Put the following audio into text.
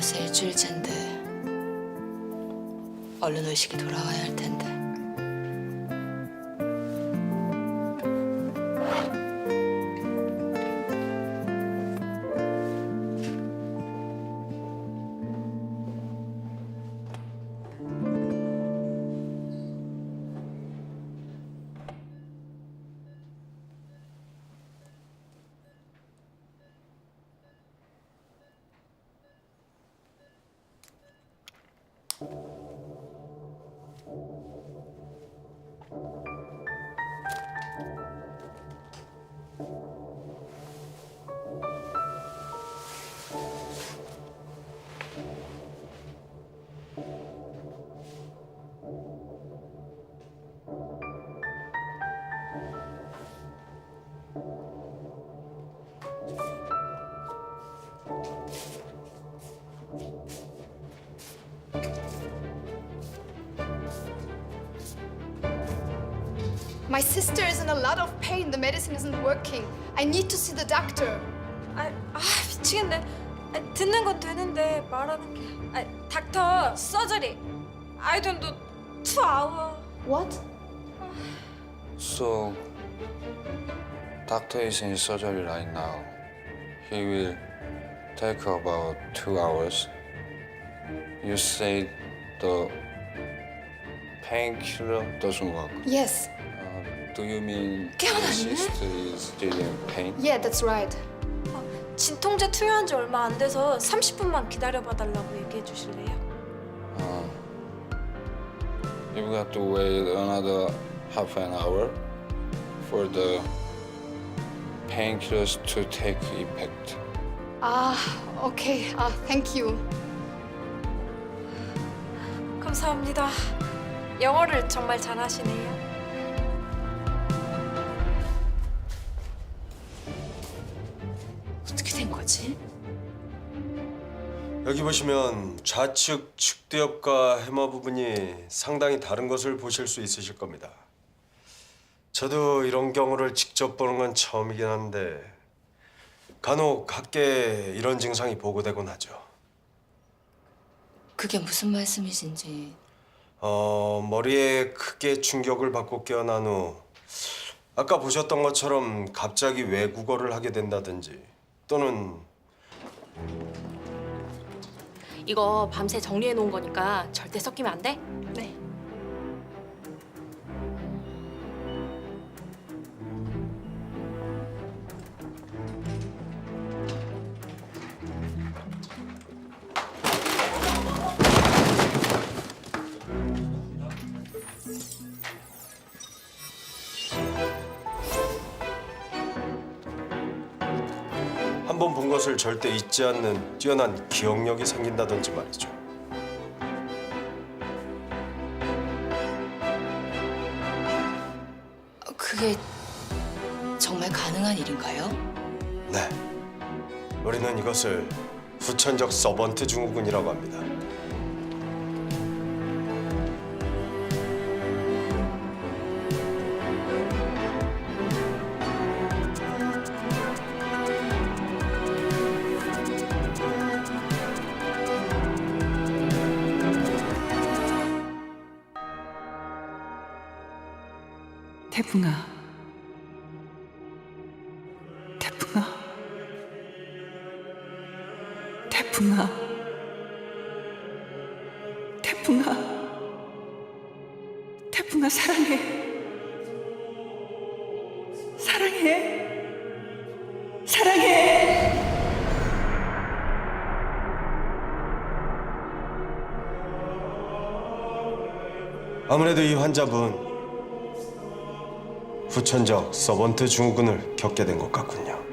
일주일째인데 얼른 의식이 돌아와야 할 텐데. My sister is in a lot of pain. The medicine isn't working. I need to see the doctor. 아, 아 미치겠네. 아, 듣는 건 되는데 말하는 게. 아, 닥터 서저리. I don't do two hour. What? So, doctor is in surgery right now. He will take about two hours. You say the painkiller doesn't work. Yes. Uh, do you mean 깨어났네? sister is still in pain? Yeah, that's right. 진통제 투여한 지 얼마 안 돼서 30분만 기다려봐 달라고 얘기해 주실래요? Uh, you've got to wait another half an hour for the painkillers to take effect. Ah, okay. Ah, thank you. 감사합니다. 영어를 정말 잘하시네요. 거지? 여기 보시면 좌측 측두엽과 해머 부분이 상당히 다른 것을 보실 수 있으실 겁니다. 저도 이런 경우를 직접 보는 건 처음이긴 한데 간혹 각계 이런 증상이 보고되곤 하죠. 그게 무슨 말씀이신지. 어, 머리에 크게 충격을 받고 깨어난 후 아까 보셨던 것처럼 갑자기 외국어를 하게 된다든지 또는 이거 밤새 정리해 놓은 거니까 절대 섞이면 안 돼? 네. 한번 본 것을 절대 잊지 않는 뛰어난 기억력이 생긴다든지 말이죠. 어, 그게 정말 가능한 일인가요? 네. 우리는 이것을 후천적 서번트 증후군이라고 합니다. 태풍아, 태풍아, 태풍아, 태풍아, 태풍아 사랑해, 사랑해, 사랑해. 아무래도 이 환자분 후천적 서번트 증후군을 겪게 된 것 같군요.